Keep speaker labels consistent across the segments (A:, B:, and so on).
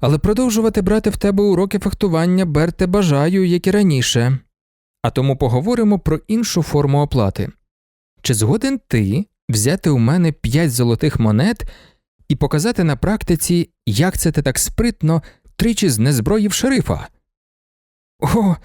A: Але продовжувати брати в тебе уроки фехтування Берте бажаю, як і раніше. А тому поговоримо про іншу форму оплати. Чи згоден ти взяти у мене 5 золотих монет і показати на практиці, як це ти так спритно тричі знезброїв шерифа? О,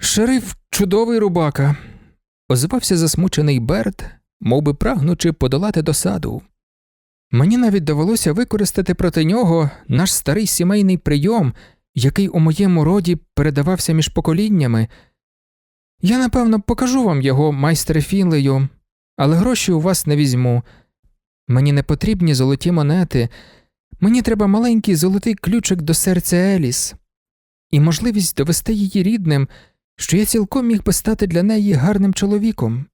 A: шериф чудовий рубака. озвався засмучений Берт, мов би прагнучи подолати досаду. Мені навіть довелося використати проти нього наш старий сімейний прийом, який у моєму роді передавався між поколіннями. Я, напевно, покажу вам його, майстре Фінлею, але гроші у вас не візьму. Мені не потрібні золоті монети, мені треба маленький золотий ключик до серця Еліс і можливість довести її рідним, що я цілком міг би стати для неї гарним чоловіком.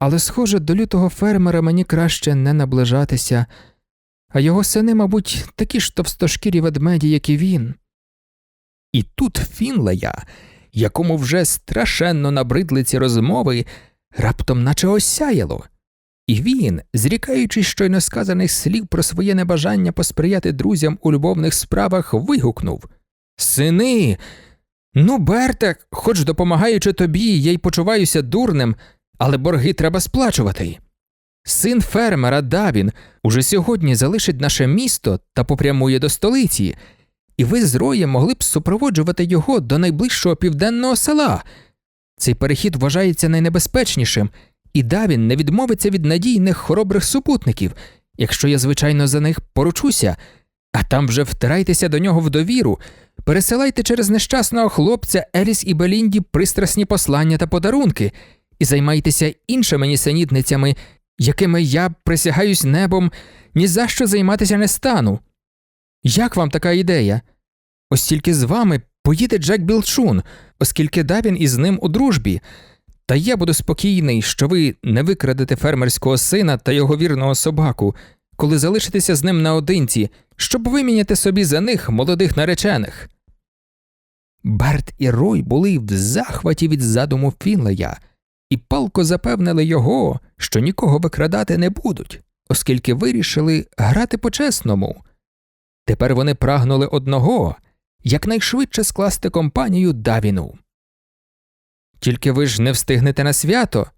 A: Але, схоже, до лютого фермера мені краще не наближатися, а його сини, мабуть, такі ж товстошкірі ведмеді, як і він.
B: І тут Фінлея, якому вже страшенно набридли ці розмови, раптом наче осяяло. І він, зрікаючись щойно сказаних слів про своє небажання посприяти друзям у любовних справах, вигукнув Сини. Ну, Берте, хоч допомагаючи тобі, я й почуваюся дурним, але борги треба сплачувати. Син фермера Давін уже сьогодні залишить наше місто та попрямує до столиці, і ви з роєм могли б супроводжувати його до найближчого південного села. Цей перехід вважається найнебезпечнішим, і Давін не відмовиться від надійних хоробрих супутників, якщо я, звичайно, за них поручуся, а там вже втирайтеся до нього в довіру, пересилайте через нещасного хлопця Еліс і Белінді пристрасні послання та подарунки, і займайтеся іншими нісенітницями, якими я присягаюсь небом, ні за що займатися не стану. Як вам така ідея? Ось тільки з вами поїде Джек Білчун, оскільки Давін із ним у дружбі. Та я буду спокійний, що ви не викрадете фермерського сина та його вірного собаку, коли залишитеся з ним наодинці, щоб виміняти собі за них молодих наречених. Берт і Рой були в захваті від задуму Фінлея і палко запевнили його, що нікого викрадати не будуть, оскільки вирішили грати по-чесному. Тепер вони прагнули одного якнайшвидше скласти компанію Давіну. Тільки ви ж не встигнете на свято,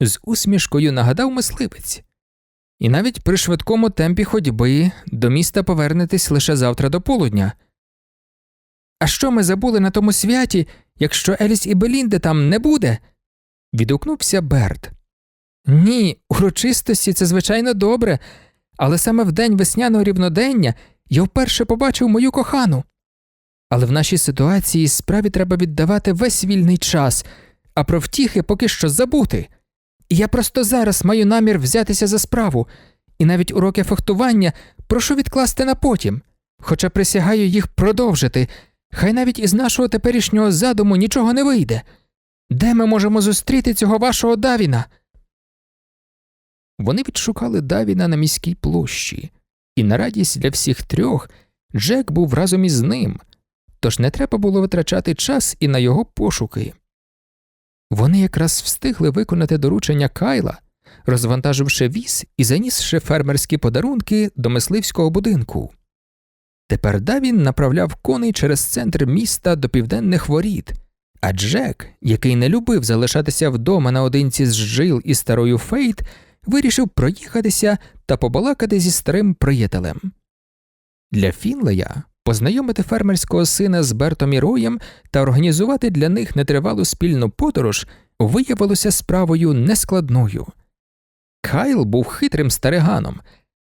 B: з усмішкою нагадав мисливець. І навіть при швидкому темпі ходьби до міста повернетесь лише завтра до полудня. А що ми забули на тому святі, якщо Еліс і Белінде там не буде? Відгукнувся Берт. Ні, урочистості це звичайно добре, але саме в день весняного рівнодення я вперше побачив мою кохану. Але в нашій ситуації справі треба віддавати весь вільний час, а про втіхи поки що забути. І я просто зараз маю намір взятися за справу, і навіть уроки фехтування прошу відкласти на потім, хоча присягаю їх продовжити, хай навіть із нашого теперішнього задуму нічого не вийде. Де ми можемо зустріти цього вашого Давіна? Вони відшукали Давіна на міській площі, і на радість для всіх трьох Джек був разом із ним, тож не треба було витрачати час і на його пошуки. Вони якраз встигли виконати доручення Кайла, розвантаживши віз і занісши фермерські подарунки до мисливського будинку. Тепер Давін направляв коней через центр міста до південних воріт, а Джек, який не любив залишатися вдома наодинці з Джил і старою Фейт, вирішив проїхатися та побалакати зі старим приятелем. Для Фінлея познайомити фермерського сина з Бертом і Роєм та організувати для них нетривалу спільну подорож виявилося справою нескладною. Кайл був хитрим стариганом,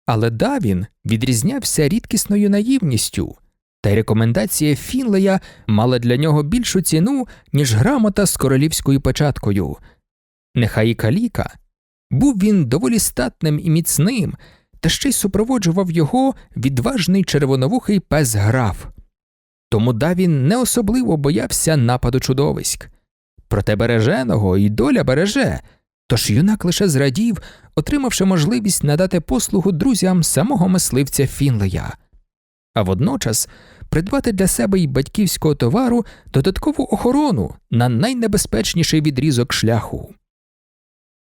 B: але Давін відрізнявся рідкісною наївністю, та й рекомендація Фінлея мала для нього більшу ціну, ніж грамота з королівською печаткою. Нехай і каліка, був він доволі статним і міцним, та ще й супроводжував його відважний червоновухий пес граф. Тому Давін не особливо боявся нападу чудовиськ. Проте береженого і доля береже, тож юнак лише зрадів, отримавши можливість надати послугу друзям самого мисливця Фінлея, а водночас придбати для себе й батьківського товару додаткову охорону на найнебезпечніший відрізок шляху.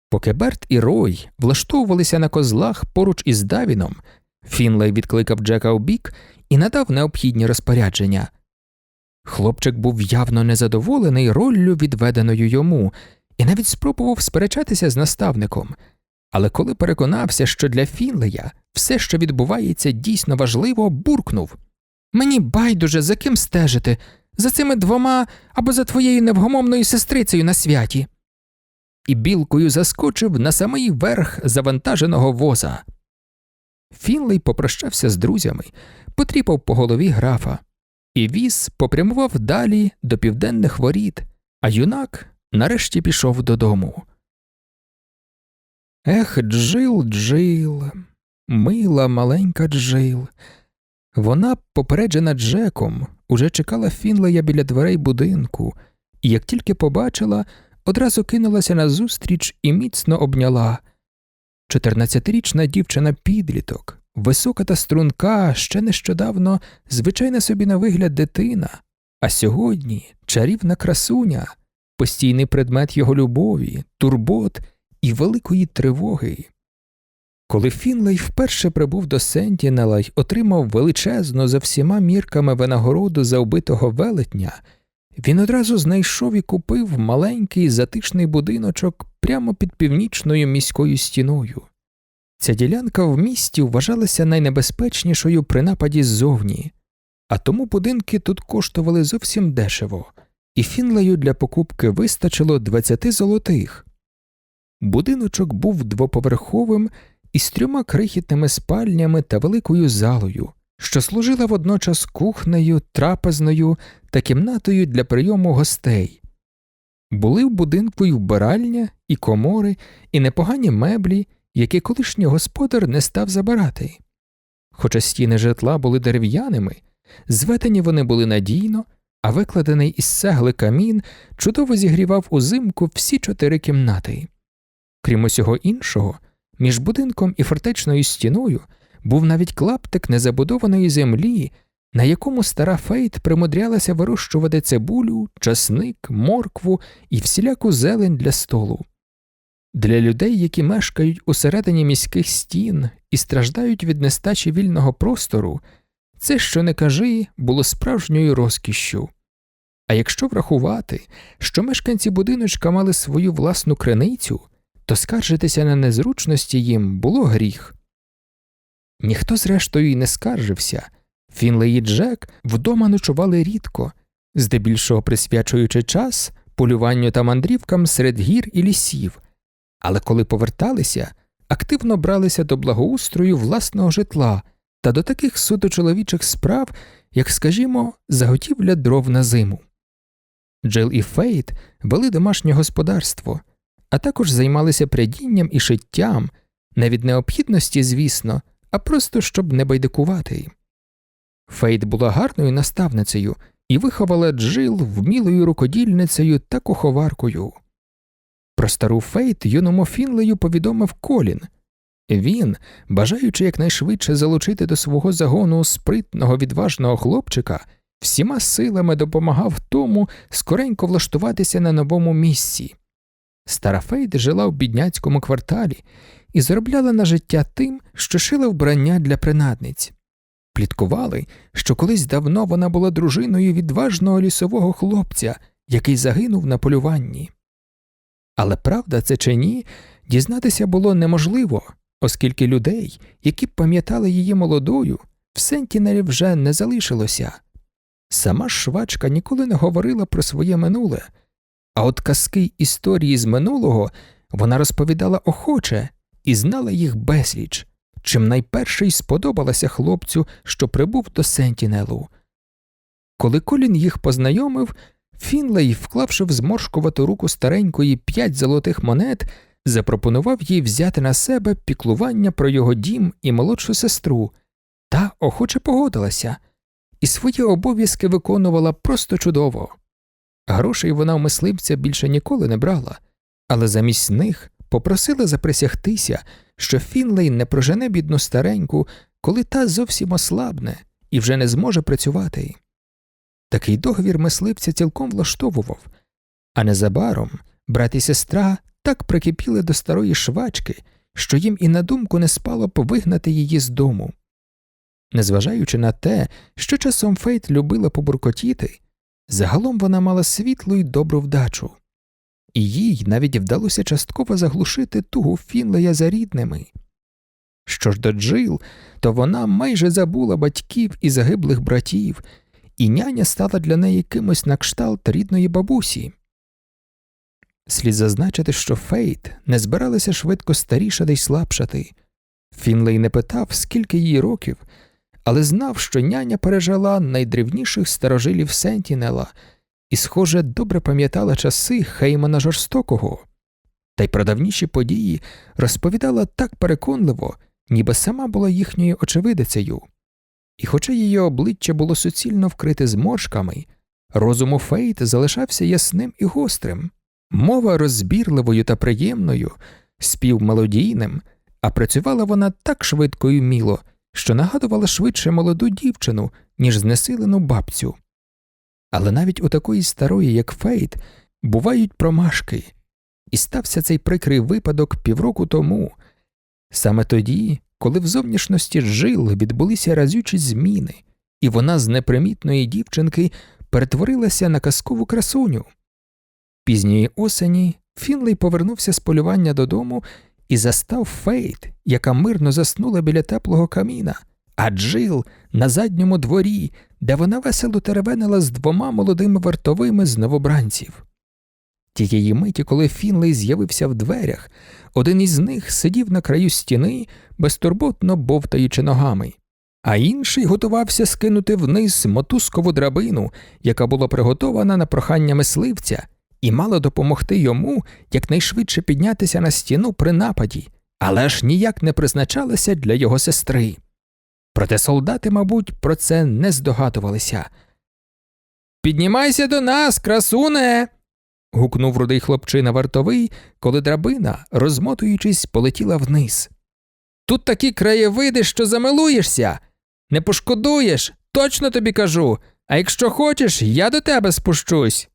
B: Поки Берт і Рой влаштовувалися на козлах поруч із Давіном, Фінлей відкликав Джека у бік
A: і надав необхідні розпорядження. Хлопчик був явно незадоволений роллю, відведеною йому, і навіть спробував сперечатися з наставником. Але коли переконався, що для Фінлея все, що відбувається, дійсно важливо, буркнув Мені байдуже, за ким стежити, за цими двома або за твоєю невгомовною сестрицею на святі. І білкою заскочив на самий верх завантаженого воза. Фінлей попрощався з друзями, потріпав по голові графа, і віз попрямував далі до південних воріт, а юнак нарешті пішов додому. Ех, Джил, Джил, мила маленька Джил. Вона, попереджена Джеком, уже чекала Фінлея біля дверей будинку, і як тільки побачила, одразу кинулася назустріч і міцно обняла. Чотирнадцятирічна дівчина підліток, висока та струнка, ще нещодавно звичайна собі на вигляд дитина, а сьогодні чарівна красуня, постійний предмет його любові, турбот і великої тривоги. Коли Фінлей вперше прибув до Сентінела й отримав величезну за всіма мірками винагороду за вбитого велетня, він одразу знайшов і купив маленький затишний будиночок прямо під північною міською стіною. Ця ділянка в місті вважалася найнебезпечнішою при нападі ззовні, а тому будинки тут коштували зовсім дешево, і Фінлею для покупки вистачило 20 золотих. Будиночок був двоповерховим із трьома крихітними спальнями та великою залою, що служила водночас кухнею, трапезною та кімнатою для прийому гостей. Були в будинку й вбиральня, і комори, і непогані меблі, які колишній господар не став забирати. Хоча стіни житла були дерев'яними, зведені вони були надійно, а викладений із цегли камін чудово зігрівав узимку всі чотири кімнати. Крім усього іншого, між будинком і фортечною стіною був навіть клаптик незабудованої землі, на якому стара Фейт примудрялася вирощувати цибулю, часник, моркву і всіляку зелень для столу. Для людей, які мешкають усередині міських стін і страждають від нестачі вільного простору, це, що не кажи, було справжньою розкішшю. А якщо врахувати, що мешканці будиночка мали свою власну криницю, то скаржитися на незручності їм було гріх. Ніхто, зрештою, й не скаржився. Фінлей і Джек вдома ночували рідко, здебільшого присвячуючи час полюванню та мандрівкам серед гір і лісів, але коли поверталися, активно бралися до благоустрою власного житла та до таких суто чоловічих справ, як, скажімо, заготівля дров на зиму. Джил і Фейт вели домашнє господарство, а також займалися прядінням і шиттям, не від необхідності, звісно, а просто щоб не байдикувати. Фейт була гарною наставницею і виховала Джил вмілою рукодільницею та куховаркою. Про стару Фейт юному Фінлею повідомив Колін. Він, бажаючи якнайшвидше залучити до свого загону спритного відважного хлопчика, всіма силами допомагав тому скоренько влаштуватися на новому місці. Стара Фейт жила в бідняцькому кварталі і заробляла на життя тим, що шила вбрання для принадниць. Пліткували, що колись давно вона була дружиною відважного лісового хлопця, який загинув на полюванні. Але правда це чи ні, дізнатися було неможливо, оскільки людей, які б пам'ятали її молодою, в Сентінелі вже не залишилося. Сама швачка ніколи не говорила про своє минуле, а от казки історії з минулого вона розповідала охоче і знала їх безліч, чим найперше й сподобалася хлопцю, що прибув до Сентінелу. Коли Колін їх познайомив, Фінлей, вклавши в зморшкувату руку старенької п'ять золотих монет, запропонував їй взяти на себе піклування про його дім і молодшу сестру, та охоче погодилася, і свої обов'язки виконувала просто чудово. Грошей вона у мисливця більше ніколи не брала, але замість них попросила заприсягтися, що Фінлей не прожене бідну стареньку, коли та зовсім ослабне і вже не зможе працювати. Такий договір мисливця цілком влаштовував, а незабаром брат і сестра так прикипіли до старої швачки, що їм і на думку не спало б вигнати її з дому.
B: Незважаючи на те, що часом Фейт любила побуркотіти, загалом вона мала світлу й добру вдачу, і їй навіть вдалося частково заглушити тугу Фінлея за рідними. Що ж до Джил, то вона майже забула батьків і загиблих братів, і няня стала для неї кимось на кшталт рідної бабусі. Слід зазначити, що Фейт не збиралася швидко старішати й слабшати. Фінлей не питав, скільки їй років, але знав, що няня пережила найдревніших старожилів Сентінела і, схоже, добре пам'ятала часи Хеймана жорстокого. Та й про давніші події розповідала так переконливо, ніби сама була їхньою очевидицею. І хоча її обличчя було суцільно вкрите зморшками, розум у Фейт залишався ясним і гострим, мова розбірливою та приємною, спів мелодійним, а працювала вона так швидко і вміло, що нагадувала швидше молоду дівчину, ніж знесилену бабцю. Але навіть у такої старої, як Фейт, бувають промашки, і стався цей прикрий випадок півроку тому, саме тоді, коли в зовнішності жил відбулися разючі зміни, і вона з непримітної дівчинки перетворилася на казкову красуню. Пізньої осені Фінлей повернувся з полювання додому і застав Фейт, яка мирно заснула біля теплого каміна, а Джил на задньому дворі, де вона весело теревенила з двома молодими вартовими з новобранців. Тієї миті, коли Фінлей з'явився в дверях, один із них сидів на краю стіни, безтурботно бовтаючи ногами, а інший готувався скинути вниз мотузкову драбину, яка була приготована на прохання мисливця, і мала допомогти йому якнайшвидше піднятися на стіну при нападі, але ж ніяк не призначалася для його сестри. Проте солдати, мабуть, про це не здогадувалися. Піднімайся до нас, красуне. гукнув рудий хлопчина вартовий, коли драбина, розмотуючись, полетіла вниз. Тут такі краєвиди, що замилуєшся. Не пошкодуєш, точно тобі кажу. А якщо хочеш, я до тебе спущусь.